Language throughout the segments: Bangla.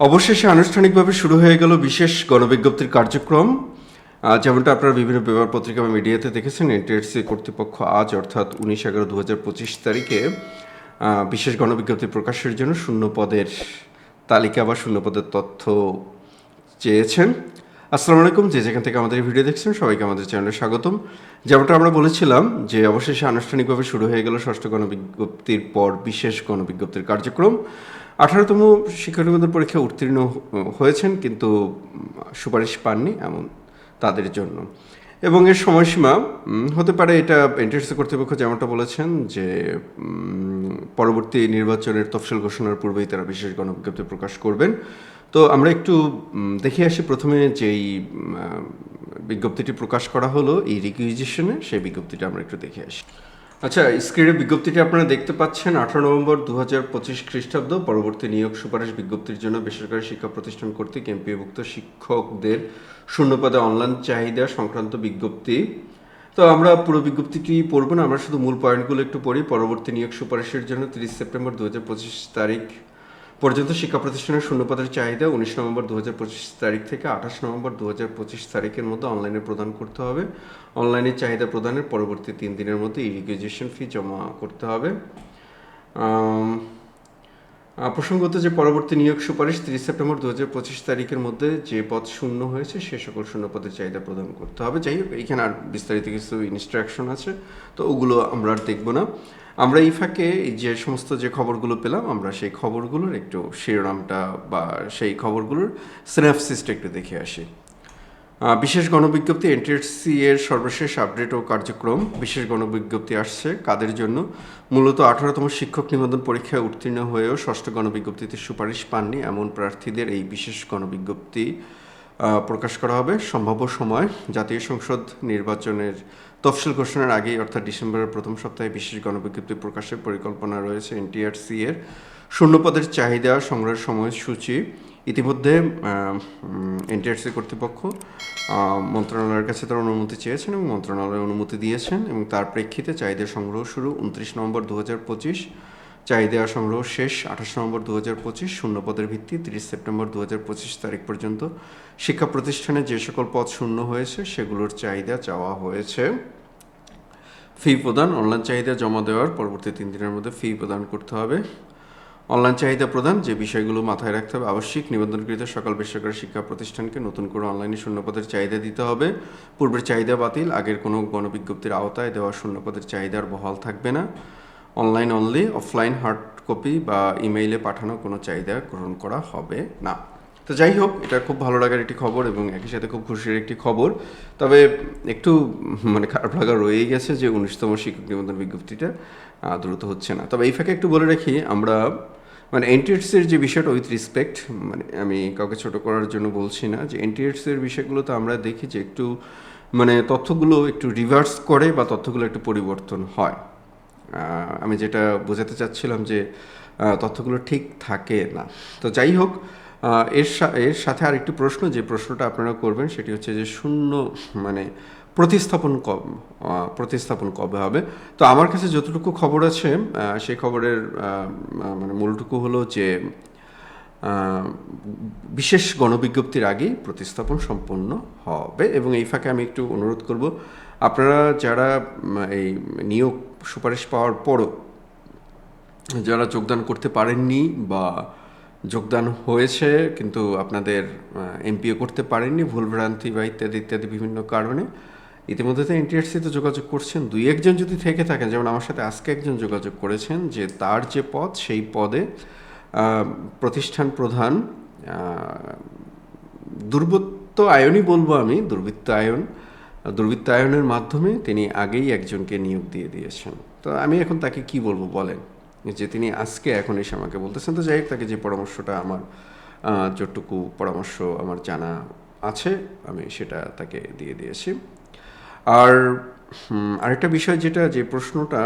অবশেষে আনুষ্ঠানিকভাবে শুরু হয়ে গেল বিশেষ গণবিজ্ঞপ্তির কার্যক্রম। যেমনটা আপনারা বিভিন্ন পেপার পত্রিকা বা মিডিয়াতে দেখেছেন এনটিএসসি কর্তৃপক্ষ আজ, অর্থাৎ উনিশ এগারো দু হাজার পঁচিশ তারিখে বিশেষ গণবিজ্ঞপ্তি প্রকাশের জন্য শূন্যপদের তালিকা বা শূন্যপদের তথ্য চেয়েছেন। আসসালামু আলাইকুম, যে যেখান থেকে আমাদের ভিডিও দেখছেন সবাইকে আমাদের চ্যানেলে স্বাগতম। যেমনটা আমরা বলেছিলাম যে অবশেষে আনুষ্ঠানিকভাবে শুরু হয়ে গেল ষষ্ঠ গণবিজ্ঞপ্তির পর বিশেষ গণবিজ্ঞপ্তির কার্যক্রম। আঠারোতম শিক্ষার্থীদের পরীক্ষা উত্তীর্ণ হয়েছেন কিন্তু সুপারিশ পাননি এমন তাদের জন্য। এবং এর সময়সীমা হতে পারে এটা এনটিএসসি কর্তৃপক্ষ যেমনটা বলেছেন যে পরবর্তী নির্বাচনের তফসিল ঘোষণার পূর্বেই তারা বিশেষ গণবিজ্ঞপ্তি প্রকাশ করবেন। তো আমরা একটু দেখে আসি প্রথমে যেই বিজ্ঞপ্তিটি প্রকাশ করা হলো, এই রিকুইজিশনে সেই বিজ্ঞপ্তিটা আমরা একটু দেখে আসি। আচ্ছা স্ক্রিনে বিজ্ঞপ্তিটি আপনারা দেখতে পাচ্ছেন, আঠারো নভেম্বর দু হাজার পঁচিশ খ্রিস্টাব্দ, পরবর্তী নিয়োগ সুপারিশ বিজ্ঞপ্তির জন্য বেসরকারি শিক্ষা প্রতিষ্ঠান কর্তৃক এমপিভুক্ত শিক্ষকদের শূন্যপদে অনলাইন চাহিদা সংক্রান্ত বিজ্ঞপ্তি। তো আমরা পুরো বিজ্ঞপ্তিটি পড়ব না, আমরা শুধু মূল পয়েন্টগুলো একটু পড়ি। পরবর্তী নিয়োগ সুপারিশের জন্য তিরিশ সেপ্টেম্বর দু হাজার পঁচিশ তারিখ পর্যন্ত শিক্ষা প্রতিষ্ঠানের শূন্যপদের চাহিদা উনিশ নভেম্বর দু হাজার পঁচিশ তারিখ থেকে আঠাশ নভেম্বর দু তারিখের মধ্যে অনলাইনে প্রদান করতে হবে। অনলাইনে চাহিদা প্রদানের পরবর্তী তিন দিনের মধ্যে ইরিগেশন ফি জমা করতে হবে। প্রসঙ্গত যে পরবর্তী নিয়োগ সুপারিশ তিরিশ সেপ্টেম্বর দু হাজার পঁচিশ তারিখের মধ্যে যে পদ শূন্য হয়েছে, সে সকল শূন্য পদের চাহিদা প্রদান করতে হবে। যাই হোক এখানে আর বিস্তারিত কিছু ইনস্ট্রাকশন আছে, তো ওগুলো আমরা আর দেখব না। আমরা এই ফাঁকে যে সমস্ত যে খবরগুলো পেলাম, আমরা সেই খবরগুলোর একটু শিরোনামটা বা সেই খবরগুলোর স্ন্যাপসিসটা একটু দেখে আসি। বিশেষ গণবিজ্ঞপ্তি এনটিএসসি এর সর্বশেষ আপডেট ও কার্যক্রম। বিশেষ গণবিজ্ঞপ্তি আসছে কাদের জন্য? মূলত আঠারোতম শিক্ষক নিবন্ধন পরীক্ষায় উত্তীর্ণ হয়েও ষষ্ঠ গণবিজ্ঞপ্তিতে সুপারিশ পাননি এমন প্রার্থীদের এই বিশেষ গণবিজ্ঞপ্তি প্রকাশ করা হবে। সম্ভাব্য সময়, জাতীয় সংসদ নির্বাচনের তফসিল ঘোষণার আগেই, অর্থাৎ ডিসেম্বরের প্রথম সপ্তাহে বিশেষ গণবিজ্ঞপ্তি প্রকাশের পরিকল্পনা রয়েছে এনটিআরসি এর। শূন্যপদের চাহিদা সংগ্রহের সময়সূচি ইতিমধ্যে এনটিআরসি কর্তৃপক্ষ মন্ত্রণালয়ের কাছে তার অনুমতি চেয়েছেন এবং মন্ত্রণালয় অনুমতি দিয়েছেন এবং তার প্রেক্ষিতে চাহিদা সংগ্রহ শুরু উনত্রিশ নভেম্বর দু হাজার পঁচিশ। চাহিদা সংগ্রহ শেষ আঠাশ নভেম্বর দু হাজার পঁচিশ। শূন্য পদের ভিত্তি তিরিশ সেপ্টেম্বর দু হাজার পঁচিশ তারিখ পর্যন্ত শিক্ষা প্রতিষ্ঠানে যে সকল পদ শূন্য হয়েছে, সেগুলোর চাহিদা চাওয়া হয়েছে। ফি প্রদান, অনলাইন চাহিদা জমা দেওয়ার পরবর্তী তিন দিনের মধ্যে ফি প্রদান করতে হবে। অনলাইন চাহিদা প্রদান, যে বিষয়গুলো মাথায় রাখতে হবে আবশ্যিক, নিবন্ধনকৃত সকল বেসরকারি শিক্ষা প্রতিষ্ঠানকে নতুন করে অনলাইনে শূন্যপদের চাহিদা দিতে হবে। পূর্বের চাহিদা বাতিল, আগের কোনো গণবিজ্ঞপ্তির আওতায় দেওয়া শূন্যপদের চাহিদার বহাল থাকবে না। Online only offline hard copy বা ইমেইলে পাঠানো কোনো চাহিদা গ্রহণ করা হবে না। তো যাই হোক, এটা খুব ভালো লাগার একটি খবর এবং একই সাথে খুব খুশির একটি খবর। তবে একটু মানে খারাপ লাগা রয়েই গেছে যে উনিশতম শিক্ষক নিবন্ধন বিজ্ঞপ্তিটা দ্রুত হচ্ছে না। তবে এই ফাঁকে একটু বলে রাখি, আমরা মানে এনটিএসের যে বিষয়টা উইথ রিসপেক্ট মানে আমি কাউকে ছোট করার জন্য বলছি না, যে এনটিএসের বিষয়গুলো তো আমরা দেখি যে একটু মানে তথ্যগুলো একটু রিভার্স করে বা তথ্যগুলো একটু পরিবর্তন হয়। আমি যেটা বোঝাতে চাচ্ছিলাম যে তথ্যগুলো ঠিক থাকে না। তো যাই হোক এর এর সাথে আরেকটি প্রশ্ন, যে প্রশ্নটা আপনারা করবেন, সেটি হচ্ছে যে শূন্য মানে প্রতিস্থাপন কব প্রতিস্থাপন কবে হবে? তো আমার কাছে যতটুকু খবর আছে সেই খবরের মানে মূলটুকু হলো যে বিশেষ গণবিজ্ঞপ্তির আগেই প্রতিস্থাপন সম্পন্ন হবে। এবং এই ফাঁকে আমি একটু অনুরোধ করব, আপনারা যারা এই নিয়োগ সুপারিশ পাওয়ার পরও যারা যোগদান করতে পারেননি বা যোগদান হয়েছে, কিন্তু আপনাদের এমপিও করতে পারেননি ভুলভ্রান্তি বা ইত্যাদি ইত্যাদি বিভিন্ন কারণে ইতিমধ্যে তো এনটিআরসিতে যোগাযোগ করছেন। দুই একজন যদি থেকে থাকেন, যেমন আমার সাথে আজকে একজন যোগাযোগ করেছেন যে তার যে পদ, সেই পদে প্রতিষ্ঠান প্রধান দুর্বৃত্ত আয়নই বলব আমি, দুর্বৃত্ত আয়ন, দুর্বৃত্ত আয়নের মাধ্যমে তিনি আগেই একজনকে নিয়োগ দিয়ে দিয়েছেন। তো আমি এখন তাকে কি বলব বলেন? যে তিনি আজকে এখন এসে আমাকে বলতেছেন। তো যাই হোক, তাকে যে পরামর্শটা আমার যতটুকু পরামর্শ আমার জানা আছে, আমি সেটা তাকে দিয়ে দিয়েছি। আর আরেকটা বিষয় যেটা, যে প্রশ্নটা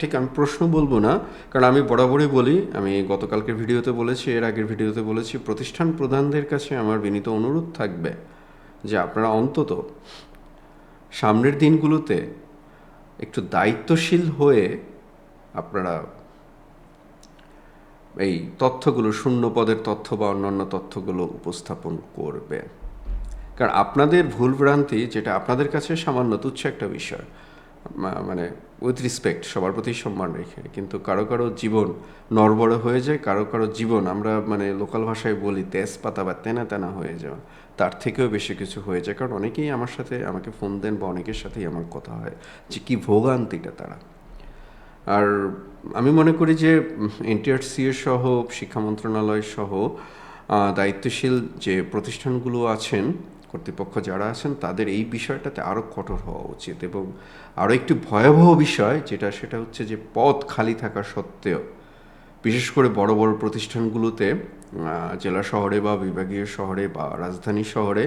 ঠিক আমি প্রশ্ন বলব না, কারণ আমি বরাবরই বলি, আমি গতকালকের ভিডিওতে বলেছি, এর আগের ভিডিওতে বলেছি, প্রতিষ্ঠান প্রধানদের কাছে আমার বিনীত অনুরোধ থাকবে যে আপনারা অন্তত সামনের দিনগুলোতে একটু দায়িত্বশীল হয়ে আপনারা এই তথ্যগুলো, শূন্য পদের তথ্য বা অন্যান্য তথ্যগুলো উপস্থাপন করবে কারণ আপনাদের ভুল ভ্রান্তি যেটা আপনাদের কাছে সামান্য তুচ্ছ একটা বিষয় মানে উইথ রিসপেক্ট সবার প্রতি সম্মান রেখে। কিন্তু কারও কারও জীবন নড়বড়ে হয়ে যায়, কারও কারও জীবন আমরা মানে লোকাল ভাষায় বলি তেজপাতা বা তেনা তেনা হয়ে যাওয়া। তার থেকেও বেশি কিছু হয়ে যায়। কারণ অনেকেই আমার সাথে আমাকে ফোন দেন বা অনেকের সাথেই আমার কথা হয় যে কী ভোগান্তিটা তারা। আর আমি মনে করি যে এনটিআরসি সহ, শিক্ষা মন্ত্রণালয় সহ দায়িত্বশীল যে প্রতিষ্ঠানগুলো আছেন কর্তৃপক্ষ যারা আছেন, তাদের এই বিষয়টাতে আরও কঠোর হওয়া উচিত এবং আরও একটি ভয়াবহ বিষয় যেটা, সেটা হচ্ছে যে পদ খালি থাকা সত্ত্বেও, বিশেষ করে বড় বড় প্রতিষ্ঠানগুলোতে জেলা শহরে বা বিভাগীয় শহরে বা রাজধানী শহরে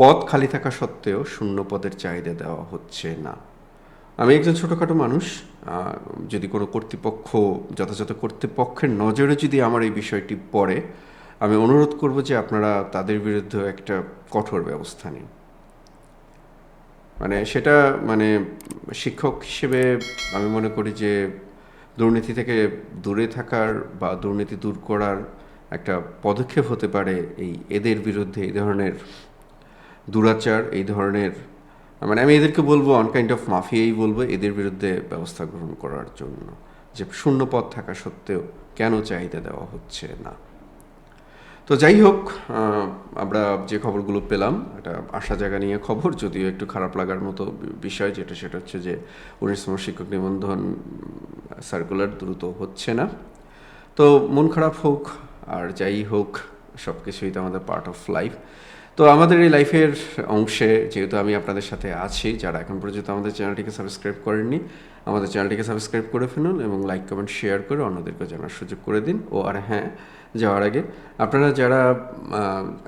পদ খালি থাকা সত্ত্বেও শূন্য পদের চাহিদা দেওয়া হচ্ছে না। আমি একজন ছোটোখাটো মানুষ যদি কোনো কর্তৃপক্ষ, যথাযথ কর্তৃপক্ষের নজরে যদি আমার এই বিষয়টি পড়ে আমি অনুরোধ করব যে আপনারা তাদের বিরুদ্ধে একটা কঠোর ব্যবস্থা নিন। মানে সেটা মানে শিক্ষক হিসেবে আমি মনে করি যে দুর্নীতি থেকে দূরে থাকার বা দুর্নীতি দূর করার একটা পদক্ষেপ হতে পারে এই এদের বিরুদ্ধে এই ধরনের দুরাচার, এই ধরনের মানে আমি এদেরকে বলব অন কাইন্ড অফ মাফিয়াই বলব এদের বিরুদ্ধে ব্যবস্থা গ্রহণ করার জন্য। যে শূন্য পদ থাকা সত্ত্বেও কেন চাহিদা দেওয়া হচ্ছে না? তো যাই হোক আমরা যে খবরগুলো পেলাম এটা আশা জায়গা নিয়ে খবর, যদিও একটু খারাপ লাগার মতো বিষয় যেটা, সেটা হচ্ছে যে উনিশতম শিক্ষক নিবন্ধন সার্কুলার দ্রুত হচ্ছে না। তো মন খারাপ হোক, আর যাই হোক সব কিছুই তো আমাদের পার্ট অফ লাইফ তো আমাদের এই লাইফের অংশে, যেহেতু আমি আপনাদের সাথে আছি, যারা এখন পর্যন্ত আমাদের চ্যানেলটিকে সাবস্ক্রাইব করেননি, আমাদের চ্যানেলটিকে সাবস্ক্রাইব করে ফেলুন এবং লাইক কমেন্ট শেয়ার করে অন্যদেরকে জানার সুযোগ করে দিন। ও, আর হ্যাঁ যাওয়ার আগে। আপনারা যারা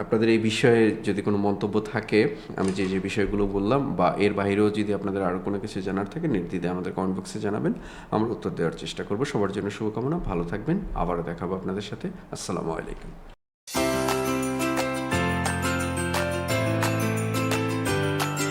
আপনাদের এই বিষয়ে যদি কোনো মন্তব্য থাকে, আমি যে যে বিষয়গুলো বললাম বা এর বাইরেও যদি আপনাদের আরও কোনো কিছু জানার থাকে নির্দ্বিধে আমাদের কমেন্ট বক্সে জানাবেন। আমরা উত্তর দেওয়ার চেষ্টা করব। সবার জন্য শুভকামনা। ভালো থাকবেন। আবারও দেখাবো আপনাদের সাথে। আসসালামু আলাইকুম।